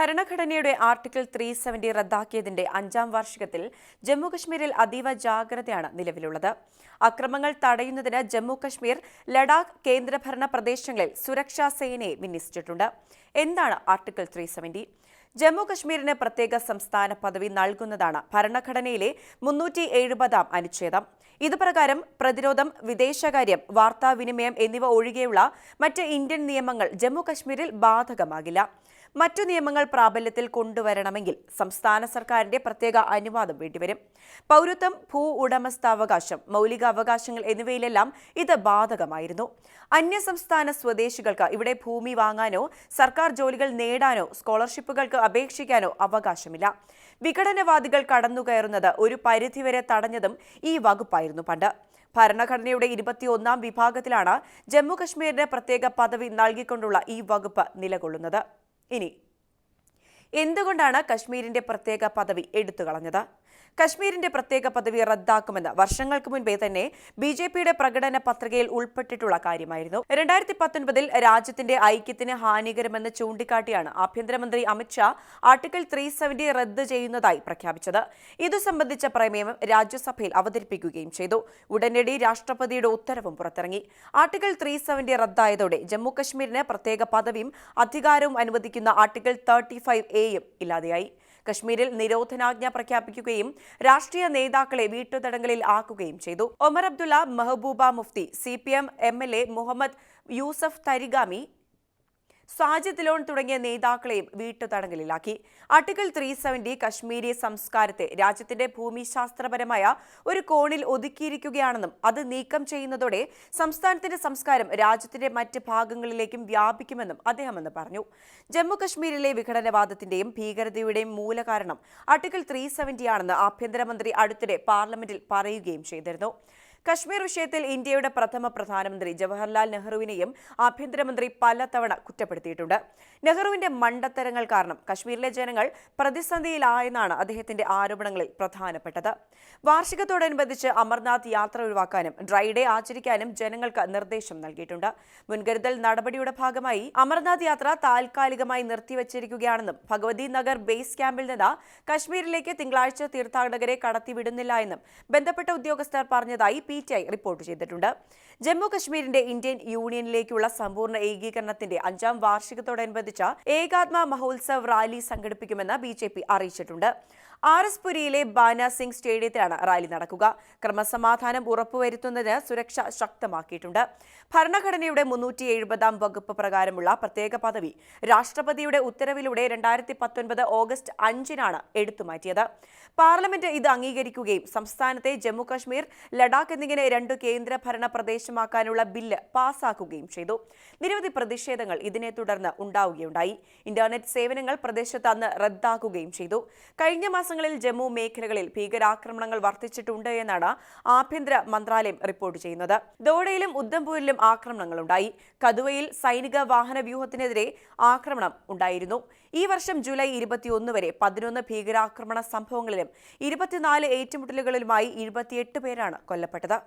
ഭരണഘടനയുടെ article three seventy റദ്ദാക്കിയതിന്റെ അഞ്ചാം വാർഷികത്തിൽ ജമ്മുകശ്മീരിൽ അതീവ ജാഗ്രതയാണ് നിലവിലുള്ളത്. അക്രമങ്ങൾ തടയുന്നതിന് ജമ്മുകശ്മീർ ലഡാക്ക് കേന്ദ്രഭരണ പ്രദേശങ്ങളിൽ സുരക്ഷാ സേനയെ വിന്യസിച്ചിട്ടുണ്ട്. എന്താണ് ആർട്ടിക്കിൾ ത്രീ സെവന്റി ജമ്മു കശ്മീരിന് പ്രത്യേക സംസ്ഥാന പദവി നൽകുന്നതാണ് ഭരണഘടനയിലെ മുന്നൂറ്റി എഴുപതാം അനുച്ഛേദം. ഇതുപ്രകാരം പ്രതിരോധം വിദേശകാര്യം വാർത്താവിനിമയം എന്നിവ ഒഴികെയുള്ള മറ്റ് ഇന്ത്യൻ നിയമങ്ങൾ ജമ്മുകശ്മീരിൽ ബാധകമാകില്ല. മറ്റു നിയമങ്ങൾ പ്രാബല്യത്തിൽ കൊണ്ടുവരണമെങ്കിൽ സംസ്ഥാന സർക്കാരിന്റെ പ്രത്യേക അനുവാദം വേണ്ടിവരും. പൗരത്വം ഭൂ ഉടമസ്ഥാവകാശം മൗലിക അവകാശങ്ങൾ എന്നിവയിലെല്ലാം ഇത് ബാധകമായിരുന്നു. അന്യസംസ്ഥാന സ്വദേശികൾക്ക് ഇവിടെ ഭൂമി വാങ്ങാനോ സർക്കാർ ജോലികൾ നേടാനോ സ്കോളർഷിപ്പുകൾക്ക് അപേക്ഷിക്കാനോ അവകാശമില്ല. വിഘടനവാദികൾ കടന്നുകയറുന്നത് ഒരു പരിധിവരെ തടഞ്ഞതും ഈ വകുപ്പായിരുന്നു പണ്ട്. ഭരണഘടനയുടെ ഇരുപത്തിയൊന്നാം വിഭാഗത്തിലാണ് ജമ്മുകശ്മീരിന് പ്രത്യേക പദവി നൽകിക്കൊണ്ടുള്ള ഈ വകുപ്പ് നിലകൊള്ളുന്നത്. ഇനി എന്തുകൊണ്ടാണ് കശ്മീരിന്റെ പ്രത്യേക പദവി എടുത്തുകളഞ്ഞത് കശ്മീരിന്റെ പ്രത്യേക പദവി റദ്ദാക്കുമെന്ന് വർഷങ്ങൾക്ക് മുൻപേ തന്നെ ബി ജെ പിയുടെ പ്രകടന പത്രികയിൽ ഉൾപ്പെട്ടിട്ടുള്ള കാര്യമായിരുന്നു. രണ്ടായിരത്തി പത്തൊൻപതിൽ രാജ്യത്തിന്റെ ഐക്യത്തിന് ഹാനികരമെന്ന് ചൂണ്ടിക്കാട്ടിയാണ് ആഭ്യന്തരമന്ത്രി അമിത്ഷാ ആർട്ടിക്കിൾ ത്രീ സെവന്റി റദ്ദ് ചെയ്യുന്നതായി പ്രഖ്യാപിച്ചത്. ഇതു സംബന്ധിച്ച പ്രമേയം രാജ്യസഭയിൽ അവതരിപ്പിക്കുകയും ചെയ്തു. ഉടനടി രാഷ്ട്രപതിയുടെ ഉത്തരവും പുറത്തിറങ്ങി. ആർട്ടിക്കിൾ ത്രീ സെവന്റി റദ്ദായതോടെ ജമ്മു കശ്മീരിന് പ്രത്യേക പദവിയും അധികാരവും അനുവദിക്കുന്ന ആർട്ടിക്കിൾ തേർട്ടി ഫൈവ് എയും ഇല്ലാതെയായി. കശ്മീരിൽ നിരോധനാജ്ഞ പ്രഖ്യാപിക്കുകയും രാഷ്ട്രീയ നേതാക്കളെ വീട്ടുതടങ്കലിൽ ആക്കുകയും ചെയ്തു. Omar Abdullah Mehbooba Mufti C P M M L A Muhammad Yusuf Tarigami Lone തുടങ്ങിയ നേതാക്കളെയും വീട്ടുതടങ്കലിലാക്കി. ആർട്ടിക്കിൾ ത്രീ സെവന്റി കശ്മീരി സംസ്കാരത്തെ രാജ്യത്തിന്റെ ഭൂമിശാസ്ത്രപരമായ ഒരു കോണിൽ ഒതുക്കിയിരിക്കുകയാണെന്നും അത് നീക്കം ചെയ്യുന്നതോടെ സംസ്ഥാനത്തിന്റെ സംസ്കാരം രാജ്യത്തിന്റെ മറ്റ് ഭാഗങ്ങളിലേക്കും വ്യാപിക്കുമെന്നും അദ്ദേഹം അന്ന് പറഞ്ഞു. ജമ്മു കശ്മീരിലെ വിഘടനവാദത്തിന്റെയും ഭീകരതയുടെയും മൂലകാരണം ആർട്ടിക്കിൾ ത്രീ സെവന്റിയാണെന്ന് ആഭ്യന്തരമന്ത്രി അടുത്തിടെ പാർലമെന്റിൽ പറയുകയും ചെയ്തിരുന്നു. കശ്മീർ വിഷയത്തിൽ ഇന്ത്യയുടെ പ്രഥമ പ്രധാനമന്ത്രി ജവഹർലാൽ നെഹ്റുവിനെയും ആഭ്യന്തരമന്ത്രി പലതവണ കുറ്റപ്പെടുത്തിയിട്ടുണ്ട്. നെഹ്റുവിന്റെ മണ്ടത്തരങ്ങൾ കാരണം കശ്മീരിലെ ജനങ്ങൾ പ്രതിസന്ധിയിലായെന്നാണ് അദ്ദേഹത്തിന്റെ ആരോപണങ്ങളിൽ പ്രധാനപ്പെട്ടത്. വാർഷികത്തോടനുബന്ധിച്ച് അമർനാഥ് യാത്ര ഒഴിവാക്കാനും ഡ്രൈഡേ ആചരിക്കാനും ജനങ്ങൾക്ക് നിർദ്ദേശം നൽകിയിട്ടുണ്ട്. മുൻകരുതൽ നടപടിയുടെ ഭാഗമായി അമർനാഥ് യാത്ര താൽക്കാലികമായി നിർത്തിവച്ചിരിക്കുകയാണെന്നും ഭഗവതി നഗർ ബേസ് ക്യാമ്പിൽ നിന്ന് കശ്മീരിലേക്ക് തിങ്കളാഴ്ച തീർത്ഥാടകരെ കടത്തിവിടുന്നില്ല എന്നും ബന്ധപ്പെട്ട ഉദ്യോഗസ്ഥർ പറഞ്ഞതായി പി ടി ഐ റിപ്പോർട്ട് ചെയ്തിട്ടുണ്ട്. ജമ്മു കശ്മീരിന്റെ ഇന്ത്യൻ യൂണിയനിലേക്കുള്ള സമ്പൂർണ ഏകീകരണത്തിന്റെ അഞ്ചാം വാർഷികത്തോടനുബന്ധിച്ച ഏകാത്മ മഹോത്സവ് റാലി സംഘടിപ്പിക്കുമെന്ന് ബി ജെ പി അറിയിച്ചിട്ടുണ്ട്. ആർ എസ് പുരിയിലെ ബാന സിംഗ് സ്റ്റേഡിയത്തിലാണ് റാലി നടക്കുക. ക്രമസമാധാനം ഉറപ്പുവരുത്തുന്നതിന് സുരക്ഷ ശക്തമാക്കിയിട്ടുണ്ട്. ഭരണഘടനയുടെ മുന്നൂറ്റി എഴുപതാം വകുപ്പ് പ്രകാരമുള്ള പ്രത്യേക പദവി രാഷ്ട്രപതിയുടെ ഉത്തരവിലൂടെ രണ്ടായിരത്തി പത്തൊൻപത് ഓഗസ്റ്റ് അഞ്ചിനാണ് എടുത്തുമാറ്റിയത് പാർലമെന്റ് ഇത് അംഗീകരിക്കുകയും സംസ്ഥാനത്തെ ജമ്മു കശ്മീർ ലഡാക്ക് എന്നിങ്ങനെ രണ്ടു കേന്ദ്രഭരണ പ്രദേശമാക്കാനുള്ള ബില്ല് പാസാക്കുകയും ചെയ്തു. നിരവധി പ്രതിഷേധങ്ങൾ ഇതിനെ തുടർന്ന് ഉണ്ടാവുകയുണ്ടായി. ഇന്റർനെറ്റ് സേവനങ്ങൾ പ്രദേശത്ത് അന്ന് റദ്ദാക്കുകയും ചെയ്തു. കഴിഞ്ഞ മാസങ്ങളിൽ ജമ്മു മേഖലകളിൽ ഭീകരാക്രമണങ്ങൾ വർദ്ധിച്ചിട്ടുണ്ട് എന്നാണ് ആഭ്യന്തര മന്ത്രാലയം റിപ്പോർട്ട് ചെയ്യുന്നത്. ദോഡയിലും ഉദ്ധംപൂരിലും ആക്രമണങ്ങളുണ്ടായി. കതുവയിൽ സൈനിക വാഹന വ്യൂഹത്തിനെതിരെ ആക്രമണം ഉണ്ടായിരുന്നു. ഈ വർഷം ജൂലൈ ഇരുപത്തിയൊന്ന് വരെ പതിനൊന്ന് ഭീകരാക്രമണ സംഭവങ്ങളിലും ഇരുപത്തിനാല് ഏറ്റുമുട്ടലുകളിലുമായി ഇരുപത്തിയെട്ട് പേരാണ് കൊല്ലപ്പെട്ടത്.